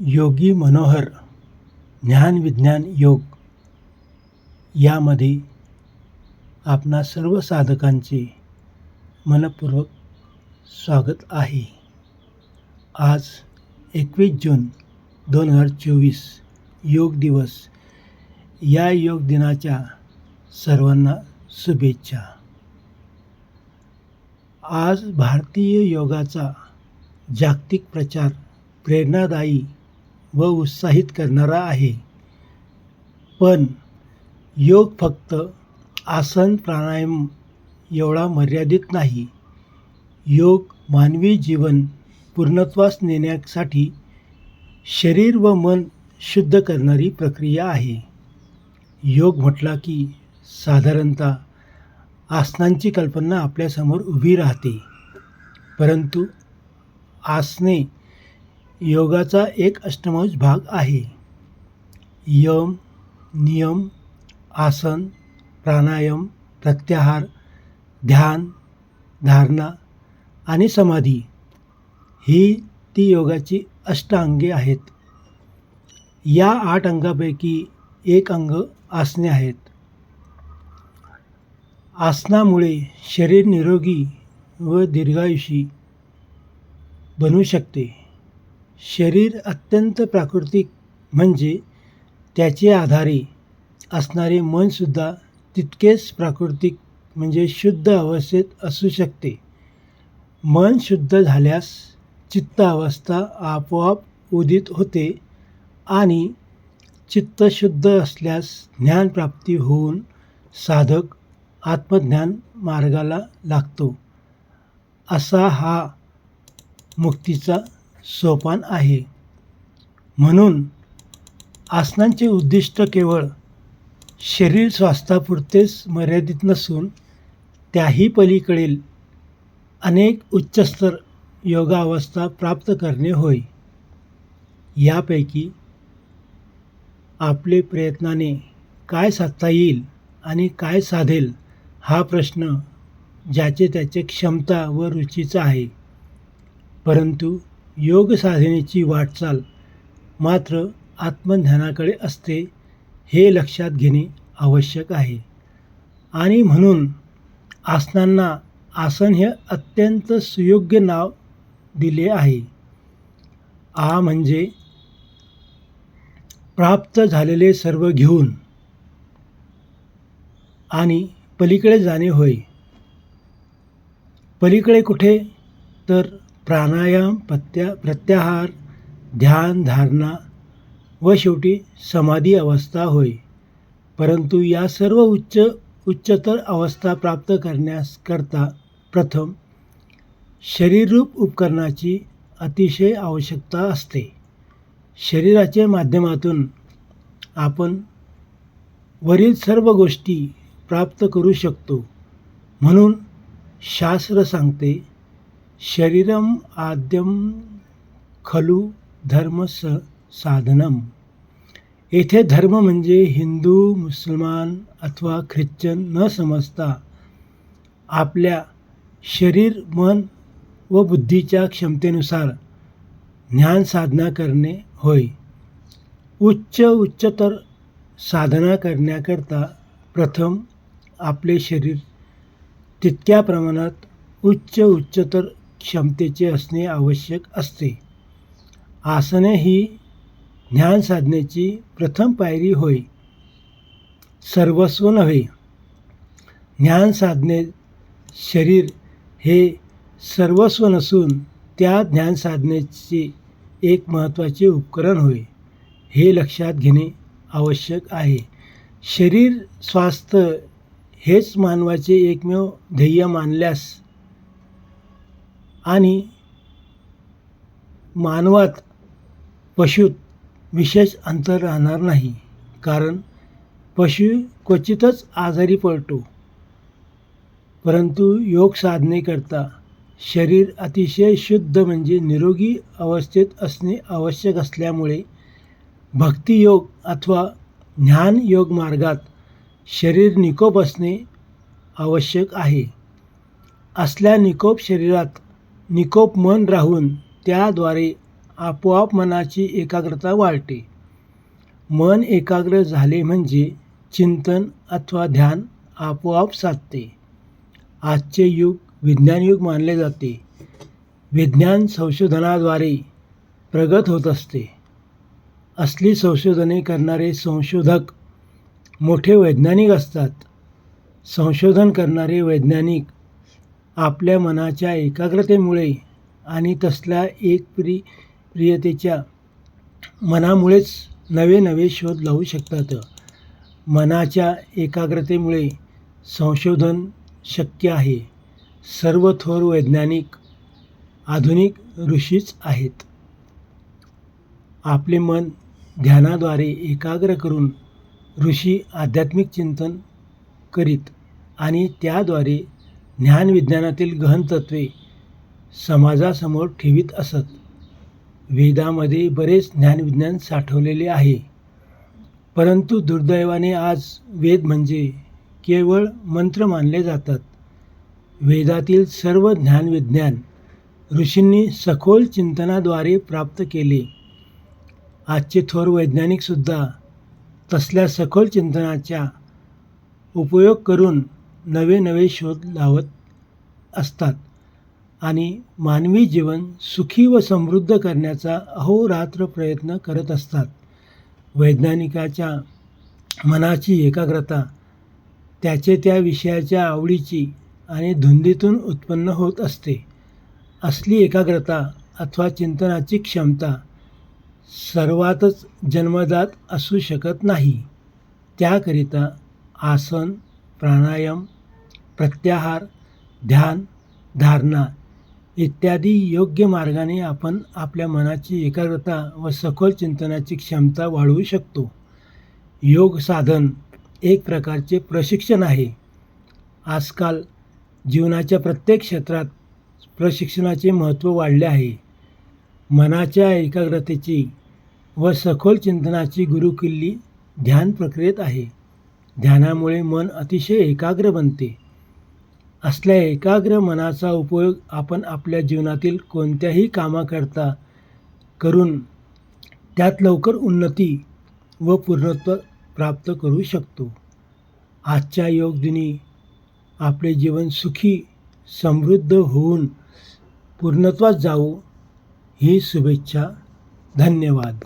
योगी मनोहर ज्ञान विज्ञान योग यामध्ये आपणा सर्व साधकांचे मनपूर्वक स्वागत आहे. आज एकवीस जून दोन हजार चोवीस योग दिवस. या योग दिनाच्या सर्वांना शुभेच्छा. आज भारतीय योगाचा जागतिक प्रचार प्रेरणादायी व उत्साहित करणारा आहे. पण योग फक्त आसन प्राणायाम एवढा मर्यादित नाही. योग मानवी जीवन पूर्णत्वास नेण्यासाठी शरीर व मन शुद्ध करणारी प्रक्रिया आहे. योग म्हटला की साधारणतः आसनांची कल्पना आपल्यासमोर उभी राहते. परंतु आसने योगाचा एक अष्टमोज भाग आहे. यम नियम आसन प्राणायाम प्रत्याहार ध्यान धारणा आणि समाधी ही ती योगाची अष्टांगे आहेत. या आठ अंगापैकी एक अंग आसने आहेत. आसनामुळे शरीर निरोगी व दीर्घायुषी बनू शकते. शरीर अत्यंत प्राकृतिक म्हणजे त्याचे आधारे असणारे मनसुद्धा तितकेच प्राकृतिक म्हणजे शुद्ध अवस्थेत असू शकते. मन शुद्ध झाल्यास चित्त अवस्था आपोआप उदित होते आणि चित्त शुद्ध असल्यास ज्ञानप्राप्ती होऊन साधक आत्मज्ञान मार्गाला लागतो. असा हा मुक्तीचा सोपान आहे. म्हणून आसनांचे उद्दिष्ट केवळ शरीर स्वास्थ्यापुरतेच मर्यादित नसून त्याही पलीकडील अनेक उच्चस्तर योगावस्था प्राप्त करणे होय. यापैकी आपले प्रयत्नाने काय साधता येईल आणि काय साधेल हा प्रश्न ज्याचे त्याचे क्षमता व रुचीचा आहे. परंतु योग साधनेची वाटचाल मात्र आत्मध्यानाकडे असते हे लक्षात घेणे आवश्यक आहे. आणि म्हणून आसनांना आसन हे अत्यंत सुयोग्य नाव दिले आहे. आ म्हणजे प्राप्त झालेले सर्व घेऊन आणि पलीकडे जाणे होय. पलीकडे कुठे? तर प्राणायाम प्रत्या प्रत्याहार ध्यान धारणा व शेवटी समाधी अवस्था होय. परंतु या सर्व उच्च उच्चतर अवस्था प्राप्त करण्यास करता प्रथम शरीररूप उपकरणाची अतिशय आवश्यकता असते. शरीराच्या माध्यमातून आपण वरील सर्व गोष्टी प्राप्त करू शकतो. म्हणून शास्त्र सांगते शरीरम आद्यम खलू धर्म स साधनम। येथे धर्म म्हणजे हिंदू मुसलमान अथवा ख्रिश्चन न समजता आपल्या शरीर मन व बुद्धीच्या क्षमतेनुसार ज्ञान साधना करणे होय. उच्च उच्चतर साधना करण्याकरता प्रथम आपले शरीर तितक्या प्रमाणात उच्च उच्चतर क्षमतेचे असणे आवश्यक असते. आसने ही ज्ञान साधनेची प्रथम पायरी होय. सर्वस्व नव्हे. ज्ञान साधने शरीर हे सर्वस्व नसून त्या ज्ञान साधनेचे एक महत्त्वाचे उपकरण होय हे लक्षात घेणे आवश्यक आहे. शरीर स्वास्थ्य हेच मानवाचे एकमेव ध्येय मानल्यास आणि मानवात पशूत विशेष अंतर राहणार नाही. कारण पशु क्वचितच आजारी पडतो. परंतु योग साधनेकरता शरीर अतिशय शुद्ध म्हणजे निरोगी अवस्थेत असणे आवश्यक असल्यामुळे भक्तियोग अथवा ज्ञानयोग मार्गात शरीर निकोप असणे आवश्यक आहे. असल्या निकोप शरीरात निकोप मन राहून त्याद्वारे आपोआप मनाची एकाग्रता वाढते. मन एकाग्र झाले म्हणजे चिंतन अथवा ध्यान आपोआप साधते. आजचे युग विज्ञान युग मानले जाते. विज्ञान संशोधनाद्वारे प्रगत होत असते. असली संशोधने करणारे संशोधक मोठे वैज्ञानिक असतात. संशोधन करणारे वैज्ञानिक आपल्या मनाच्या एकाग्रतेमुळे आणि तसल्या एक प्रि प्रियतेच्या मनामुळेच नवे नवे शोध लावू शकतात. मनाच्या एकाग्रतेमुळे संशोधन शक्य आहे. सर्व थोर वैज्ञानिक आधुनिक ऋषीच आहेत. आपले मन ध्यानाद्वारे एकाग्र करून ऋषी आध्यात्मिक चिंतन करीत आणि त्याद्वारे ज्ञानविज्ञानातील गहन तत्त्वे समाजासमोर ठेवीत असत. वेदामध्ये बरेच ज्ञानविज्ञान साठवलेले आहे. परंतु दुर्दैवाने आज वेद म्हणजे केवळ मंत्र मानले जातात. वेदातील सर्व ज्ञानविज्ञान ऋषींनी सखोल चिंतनाद्वारे प्राप्त केले. आजचे थोर वैज्ञानिकसुद्धा तसल्या सखोल चिंतनाचा उपयोग करून नवे नवे शोध लावत असतात. आणि मानवी जीवन सुखी व समृद्ध करण्याचा अहोरात्र प्रयत्न करत असतात. वैज्ञानिकाच्या मनाची एकाग्रता त्याचे त्या विषयाच्या आवडीची आणि धुंदीतून उत्पन्न होत असते. असली एकाग्रता अथवा चिंतनाची क्षमता सर्वातच जन्मजात असू शकत नाही. त्याकरिता आसन प्राणायाम प्रत्याहार ध्यान धारणा इत्यादी योग्य मार्गाने आपण आपल्या मनाची एकाग्रता व सखोल चिंतनाची क्षमता वाढवू शकतो. योग साधन एक प्रकारचे प्रशिक्षण आहे. आजकाल जीवनाच्या प्रत्येक क्षेत्रात प्रशिक्षणाचे महत्त्व वाढले आहे. मनाच्या एकाग्रतेची व सखोल चिंतनाची गुरुकिल्ली ध्यान प्रक्रियेत आहे. ध्यानामुळे मन अतिशय एकाग्र बनते. असल्या एकाग्र मनाचा उपयोग आपण आपल्या जीवनातील कोणत्याही कामाकरता करून त्यात लवकर उन्नती व पूर्णत्व प्राप्त करू शकतो. आजच्या योगदिनी आपले जीवन सुखी समृद्ध होऊन पूर्णत्वात जाऊ ही शुभेच्छा. धन्यवाद.